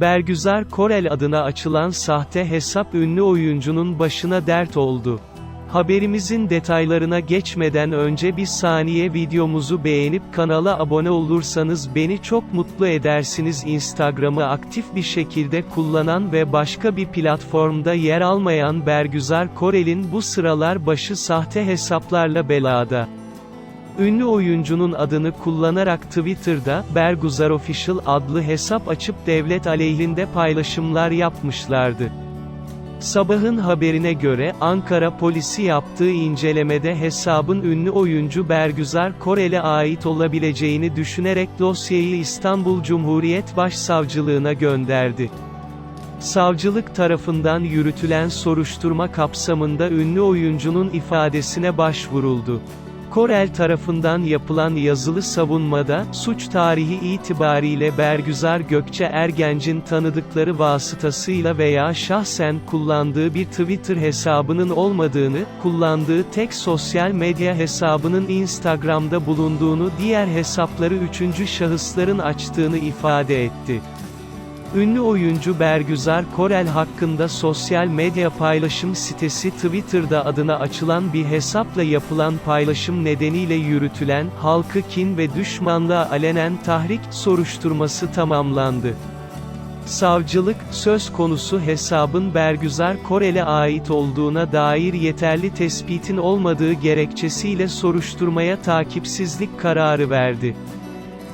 Bergüzar Korel adına açılan sahte hesap ünlü oyuncunun başına dert oldu. Haberimizin detaylarına geçmeden önce bir saniye videomuzu beğenip kanala abone olursanız beni çok mutlu edersiniz. Instagram'ı aktif bir şekilde kullanan ve başka bir platformda yer almayan Bergüzar Korel'in bu sıralar başı sahte hesaplarla belada. Ünlü oyuncunun adını kullanarak Twitter'da, Berguzar Official adlı hesap açıp devlet aleyhinde paylaşımlar yapmışlardı. Sabahın haberine göre, Ankara polisi yaptığı incelemede hesabın ünlü oyuncu Bergüzar Korel'e ait olabileceğini düşünerek dosyayı İstanbul Cumhuriyet Başsavcılığına gönderdi. Savcılık tarafından yürütülen soruşturma kapsamında ünlü oyuncunun ifadesine başvuruldu. Korel tarafından yapılan yazılı savunmada, suç tarihi itibariyle Bergüzar Gökçe Ergenç'in tanıdıkları vasıtasıyla veya şahsen kullandığı bir Twitter hesabının olmadığını, kullandığı tek sosyal medya hesabının Instagram'da bulunduğunu diğer hesapları üçüncü şahısların açtığını ifade etti. Ünlü oyuncu Bergüzar Korel hakkında sosyal medya paylaşım sitesi Twitter'da adına açılan bir hesapla yapılan paylaşım nedeniyle yürütülen, halkı kin ve düşmanlığa alenen tahrik, soruşturması tamamlandı. Savcılık, söz konusu hesabın Bergüzar Korel'e ait olduğuna dair yeterli tespitin olmadığı gerekçesiyle soruşturmaya takipsizlik kararı verdi.